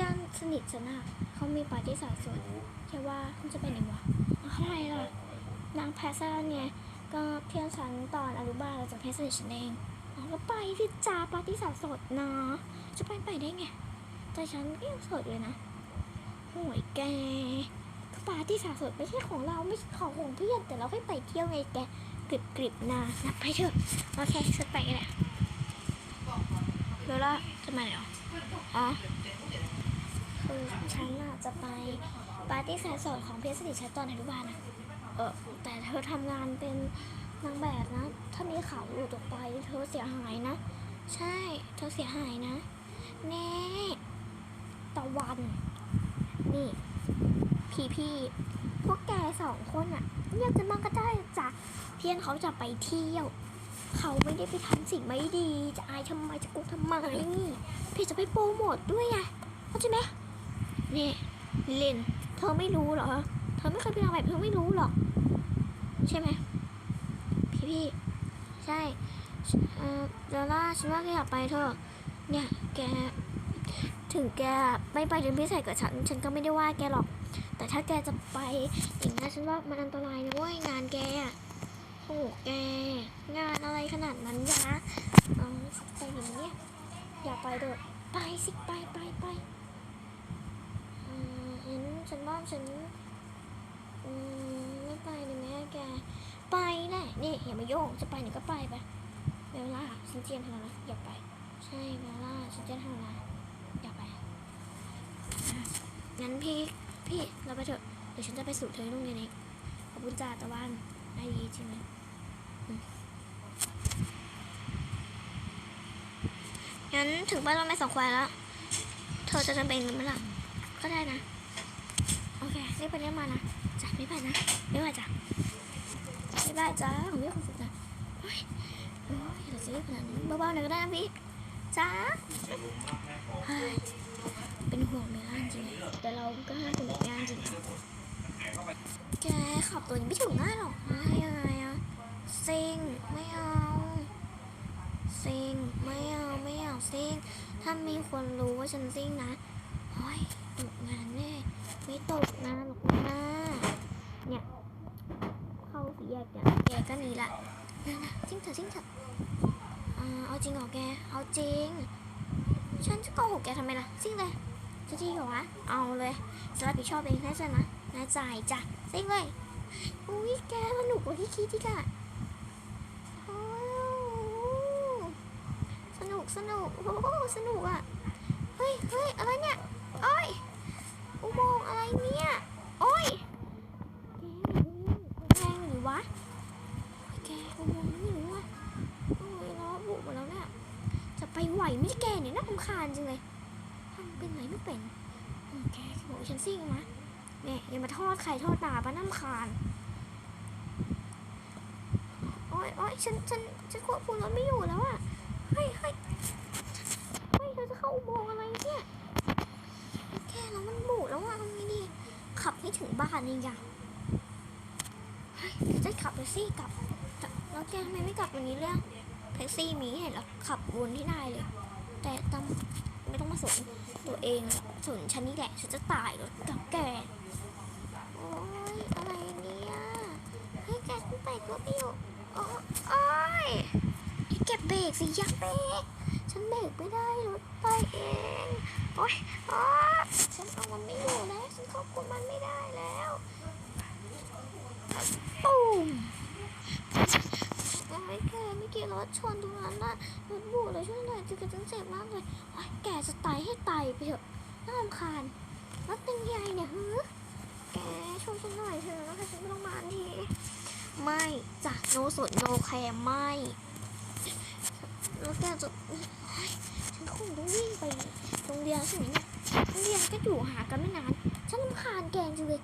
พื่อนสนิทฉันอะเขามีปาร์ตี้สาวสวยแค่ว่าคุณจะไปไหนวะอะไรล่ะ นางแพสซันไง ก็เพื่อนฉันตอนอนุบาลเราจะเพื่อนสนิทฉันเองอ๋อก็ไปที่จ้าปาร์ตี้สาวสดนะ จะไปไปได้ไงแต่ฉันก็ยังสดอยู่นะโอยแกปาร์ตี้สาวสดไม่ใช่ของเราไม่ใช่ของของเพื่อนแต่เราแค่ไปเที่ยวไงแกกริบกริบๆนะนะไปเถอะโอเคฉันไปแหละเดี๋ยวจะมาไหนเหรออ๋อ คือฉันอะจะไปปาร์ตี้สาวโสดของเพื่อนสนิทฉันตอนอนุบาลนะเออแต่เธอทำงานเป็นนางแบบนะ ถ้ามีข่าวหลุดออกไป เธอเสียหายนะ ใช่ เธอเสียหายนะ แน่ตะวัน นี่ พี่พี่พวกแกสองคนอะเงียบกันมากก็ได้จ้ะเพียนเขาจะไปเที่ยว เขาไม่ได้ไปทำสิ่งไม่ดี จะอายทำไมจะกุกทำไม พี่จะไปโปรโมทด้วยไงเข้าใจไหม นี่ลินเธอไม่รู้หรอ เธอไม่เคยเป็นนางแบบเธอไม่รู้หรอก ใช่ไหมพี่พี่ใช่เออเดลล่าฉันว่าแกอยากไปเถอะเนี่ยแกถึงแกไม่ไปเรียนพิเศษกับฉัน ฉันก็ไม่ได้ว่าแกหรอก แต่ถ้าแกจะไปอย่างนี้ฉันว่ามันอันตรายนะเว้ยงานแกอะโอ้โหแก งานอะไรขนาดนั้นยะเอาไปอย่างเนี้ยอย่าไปเถอะไปสิไปไปไป ฉันว่าฉันไม่ไปเลยแม่แก ไปแน่นี่อย่ามาโยงจะไปไหนก็ไปไปเบลล่าฉันเจียนเธอแล้วนะอย่าไป ใช่เบลล่าฉันเจียนเธอแล้วนะอย่าไปงั้นพี่พี่เราไปเถอะเดี๋ยวฉันจะไปสู่เธอที่โรงเรียนเองขอบคุณจ่าตะวันได้ดีจริงไหมอืมงั้นถึงบ้านเราไม่สองควายแล้ว เธอจะจำเป็นหรือไม่ล่ะ ก็ได้นะ โอเครีบไปเรียมานะจ้ะไม่ไปนะไม่ไปจ้ะไม่ไปจ้าผมไม่ความสุขจ้ะโอ้ยโอ้ยเราจะรีบขนาดนี้เบาๆหน่อยก็ได้นะพี่จ้าเป็นห่วงเมล่าจริงๆแต่เราก็ห้ามคนอื่นไม่ได้จริงแกขับตัวนี้ไม่ถึงง่ายหรอกนะยังไงอะซิงไม่เอาซิงไม่เอาไม่เอาซิงถ้ามีคนรู้ว่าฉันซิงนะโอ้ยตกงานแน่ ไม่ตกงานหรอกนะเนี่ยเข้าสี่แยกเนี่ยแกก็หนีละนะนะจริงเถอะจริงเถอะอ่าเอาจริงเหรอแกเอาจริง ฉันจะโกหกแกทำไมล่ะซิ่งเลยจะดีเหรอวะเอาเลยจะรับผิดชอบเองแน่ใจนะแน่ใจจ้ะซิ่งเลยอุ้ยแกสนุกกว่าที่คิดที่กะสนุกสนุกโอ้โหสนุกอะ เฮ้ยเฮ้ยอะไรเนี่ยโอ้ย อะไรเนี่ย โอ้ยแกแงหรือวะแกอุโมงนี่หรือวะโอ้ยล้อบุกหมดแล้วเนี่ยจะไปไหวไหมแกเนี่ยน่ารำคาญจังเลยทำเป็นไรไม่เป็นอืมแกบอกว่าฉันซิ่งมะเนี่ยอย่ามาทอดไข่ทอดหนาปะน้ำคาญโอ้ยโอ้ยฉันฉันฉันควบคุมรถไม่อยู่แล้วอะเฮ้ยเฮ้ยเฮ้ยเราจะเข้าอุโมงค์อะไรเนี่ย แค่แล้วมันบูดแล้วอะทำไงดี ขับให้ถึงบ้านนี่ยังเฮ้ยจะขับแท็กซี่กลับแล้วแกทำไมไม่กลับวันนี้เรื่องแท็กซี่มีให้เราขับวนที่ได้เลย แต่ต้องไม่ต้องมาสนตัวเองสนฉันนี่แหละฉันจะตายรถกับแกโอ้ยอะไรเนี่ยเฮ้แกฉันเบรกรถไม่อยู่โอ้โอ้ยให้แกเบรกสิยักเบรก ฉันเบรกไม่ได้รถไปเองโอ้ยอ๋อฉันเอามันไม่อยู่แล้วฉันควบคุมมันไม่ได้แล้วตูมโอ้ยแกเมื่อกี้รถชนตรงนั้นน่ะรถบูดเลยช่วยหน่อยจิกระจังเจ็บมากเลยโอ้ยแกจะตายให้ตายไปเถอะน่ารำคาญรถเป็นใหญ่เนี่ยฮึแกช่วยฉันหน่อยเถอะนะคะฉันไม่ต้องมาทีไม่จ้ะโนสดโนแคร์ไม่แล้วแกจะ โอ๊ยฉันคงต้องวิ่งไปโรงเรียนใช่ไหมเนี่ยโรงเรียนก็อยู่หากันไม่นาน ฉันรำคาญแกจริงเลย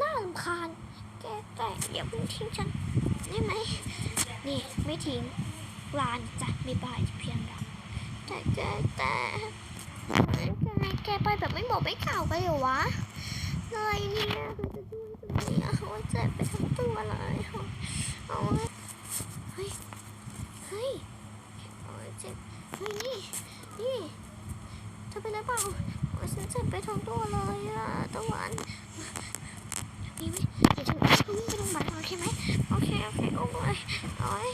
น่ารำคาญ แกแต่อย่าเพิ่งทิ้งฉันได้ไหมนี่ไม่ทิ้งลานจะไม่บายเพียงเราแต่แกแต่แกแกไปแบบไม่บอกไม่กล่าวไปเหรอวะอะไรเนี่ยคือจะช่วยตรงนี้โอ้ยเจ็บไปทั้งตัวเลยโอ้ยเฮ้ยเฮ้ยโอ้ยเจ็บเฮ้ยนี่ เธอเป็นอะไรเปล่าโอ๊ยฉันเจ็บไปทั้งตัวเลยอะตะวันมีไหมเดี๋ยวฉันวิ่งไปโรงพยาบาลโอเคไหมโอเคโอเคโอ้ยโอ้ย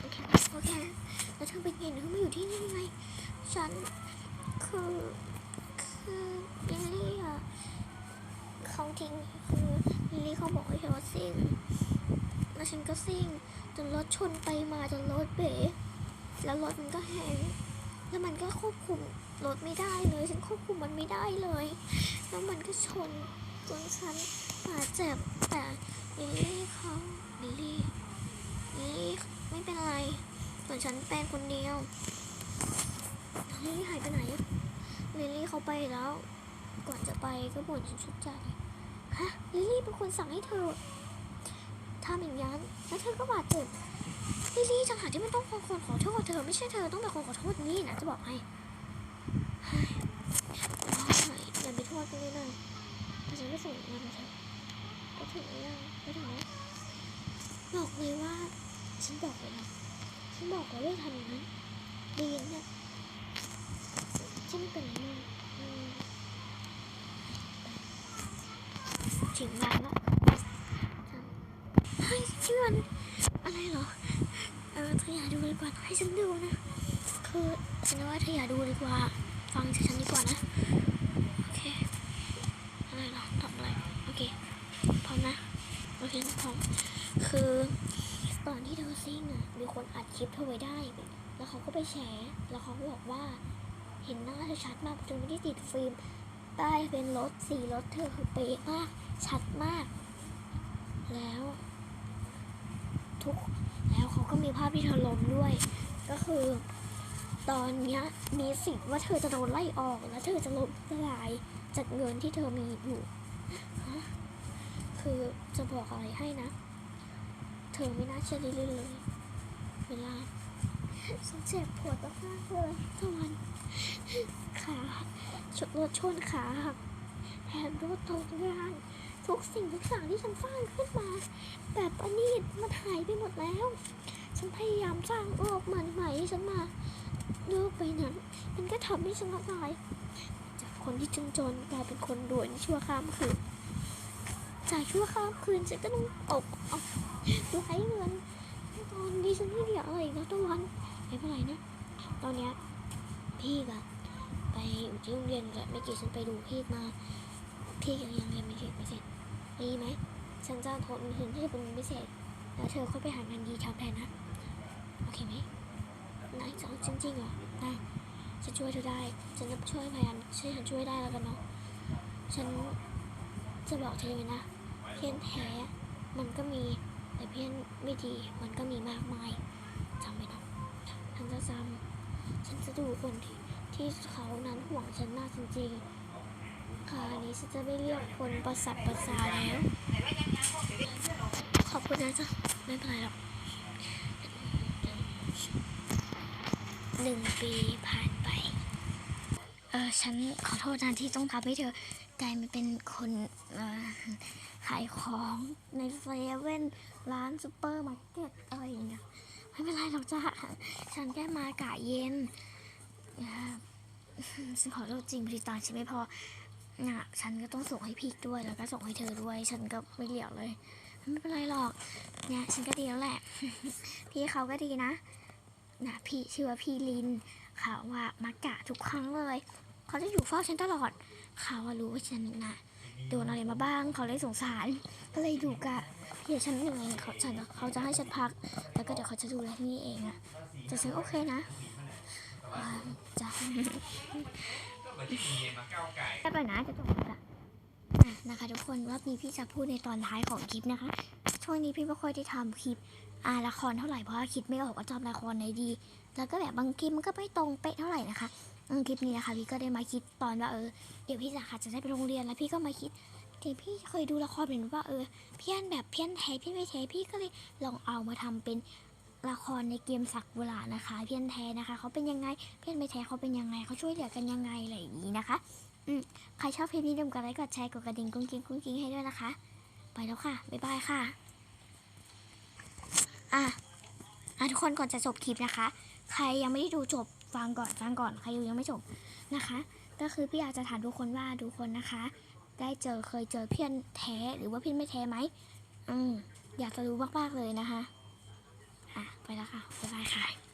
โอเคโอเคแล้วเธอเป็นไงเธอมาอยู่ที่นี่ยังไงฉันคือคือลิลลี่อะเขาทิ้งคือลิลลี่เขาบอกให้ฉันว่าซิ่งแล้วฉันก็ซิ่งจนรถชนไปมาจนรถเบรแล้วรถมันก็แหง แล้วมันก็ควบคุมรถไม่ได้เลยฉันควบคุมมันไม่ได้เลย แล้วมันก็ชนจนฉันบาดเจ็บแต่ลิลลี่เขาลิลลี่ลิลลี่ไม่เป็นไรส่วนฉันเป็นคนเดียวลิลลี่หายไปไหนลิลลี่เขาไปแล้ว ก่อนจะไปก็บ่นฉันชุดใจฮะลิลลี่เป็นคนสั่งให้เธอทำอย่างนั้นแล้วเธอก็บาดเจ็บ ลิลลี่จังหากที่มันต้องเป็นคนขอโทษเธอ ไม่ใช่เธอต้องเป็นคนขอโทษนี่นะจะบอกให้เฮ้อย่าไปโทษกันเลยนะแต่ฉันไม่ส่งงานมาเถอะไปถึงหรือยังไปถึงไหมบอกเลยว่า ฉันบอกเลยนะฉันบอกเลยทำอย่างนั้นดีนะฉันไม่เป็นไรมากอืมถึงร้านแล้วเฮ้ยพี่วันอะไรเหรอ เออเธออย่าดูดีกว่าให้ฉันดูนะ คือฉันว่าเธออย่าดูดีกว่า ฟังจากฉันดีกว่านะ โอเค อะไรหรอทำอะไรโอเค พร้อมนะ โอเคพร้อม คือตอนที่เธอซิ่งอะ มีคนอัดคลิปเธอไว้ได้ แล้วเขาก็ไปแชร์ แล้วเขาก็บอกว่า เห็นหน้าเธอชัดมากจนไม่ได้ติดฟิล์ม ใต้เป็นรถสีรถเธอคือเป๊ะมาก ชัดมาก แล้ว ทุก แล้วเขาก็มีภาพที่เธอล้มด้วย ก็คือ ตอนเนี้ยมีสิทธิ์ว่าเธอจะโดนไล่ออกแล้วเธอจะล้มละลายจากเงินที่เธอมีอยู่คือจะบอกอะไรให้นะ เธอไม่น่าเชื่อเรื่อยเลย เวลาฉันเจ็บปวดมากเลยตะวันขาชนรถชนขาหักแถมรถตกงาน ทุกสิ่งทุกอย่างที่ฉันสร้างขึ้นมา แบบประณีตมันหายไปหมดแล้ว ฉันพยายามสร้างโลกใหม่ให้ฉันมาโลกใบนั้น มันก็ทำให้ฉันละลายจากคนที่จนๆกลายเป็นคนรวยในชั่วข้ามคืนจากชั่วข้ามคืนฉันก็ต้องตกเอาไร้เงินตอนนี้ฉันไม่เหลืออะไรแล้วตะวันไม่เป็นไรนะ ตอนเนี้ยพี่ก็ไปอยู่ที่โรงเรียนกับเมื่อกี้ฉันไปดูพี่มา พี่ยังยังเรียนไม่เสร็จไม่เสร็จ ดีไหม ฉันจะโทนถึงที่จะเป็นพิเศษ แล้วเธอค่อยไปหางานดีทำแทนนะ โอเคไหมนายจะเอาจริงๆเหรอได้ฉันช่วยเธอได้ ฉันจะช่วยพยายามช่วยฉันช่วยได้แล้วกันเนาะ ฉันจะบอกเธอเลยนะ เพี้ยนแท้ มันก็มี แต่เพี้ยนไม่ดี มันก็มีมากมายจำไว้นะฉันจะจำฉันจะดูคนที่ที่เขานั้นห่วงฉันมากจริงๆ คราวนี้ฉันจะไม่เรียกคนประสับประสาแล้ว ขอบคุณนะจ๊ะ ไม่เป็นไรหรอกหนึ่งปีผ่านไป เออฉันขอโทษนะที่ต้องทำให้เธอกลายมาเป็นคนขายของในเซเว่นร้านซูเปอร์มาร์เก็ตอะไรอย่างเงี้ยไม่เป็นไรหรอกจ้ะฉันแค่มากะเย็นฉันขอโทษจริงพอดีตังฉันไม่พอ น่ะฉันก็ต้องส่งให้พี่ด้วยแล้วก็ส่งให้เธอด้วย ฉันก็ไม่เหลียวเลยไม่เป็นไรหรอกเนี่ยฉันก็ดีแล้วแหละ พี่เขาก็ดีนะนะพี่ชื่อว่าพี่ลินเขาว่ามากะทุกครั้งเลย เขาจะอยู่เฝ้าฉันตลอด เขาว่ารู้ว่าฉันน่ะโดนอะไรมาบ้างเขาเลยสงสาร ก็เลยอยู่กับพี่ฉันเหนื่อยเขาฉันเขาจะให้ฉันพัก แล้วก็เดี๋ยวเขาจะดูแลที่นี่เองอะแต่ฉันโอเคนะจ้ะ มือนที่มีมาก้าวไก่แค่ไปนะจะจบละอะนะคะทุกคนรอบนี้พี่จะพูดในตอนท้ายของคลิปนะคะ ช่วงนี้พี่ไม่ค่อยได้ทำคลิปอ่าละครเท่าไหร่เพราะว่าคิดไม่ออกว่าจะทำละครไหนดี แล้วก็แบบบางคลิปมันก็ไม่ตรงเป๊ะเท่าไหร่นะคะคลิปนี้นะคะพี่ก็ได้มาคิดตอนว่าเออเดี๋ยวพี่จะค่ะจะได้ไปโรงเรียนแล้วพี่ก็มาคิดที่พี่เคยดูละครเห็นว่าเออเพี้ยนแบบเพี้ยนแท้เพี้ยนไม่แท้พี่ก็เลยลองเอามาทำเป็น ละครในเกมสักบุลานะคะ เพียนแท้นะคะเขาเป็นยังไง เพี้ยนไม่แท้เขาเป็นยังไงเขาช่วยเหลือกันยังไงอะไรอย่างนี้นะคะอืมใครชอบเพลงปนี้ลืมกดไลค์กดแชร์กดกระดิ่งกุ้งกิ้งกุ้งกิ้งให้ด้วยนะคะ ไปแล้วค่ะบ๊ายบายค่ะอะอะทุกคนก่อนจะจบคลิปนะคะ ใครยังไม่ได้ดูจบฟังก่อนฟังก่อนใครดูยังไม่จบนะคะ ก็คือพี่อยากจะถามทุกคนว่าทุกคนนะคะ ได้เจอเคยเจอเพี้ยนแท้หรือว่าเพี้ยนไม่แท้ไหมอืมอยากจะรู้มากๆเลยนะคะ ไปแล้วค่ะบ๊ายบายค่ะ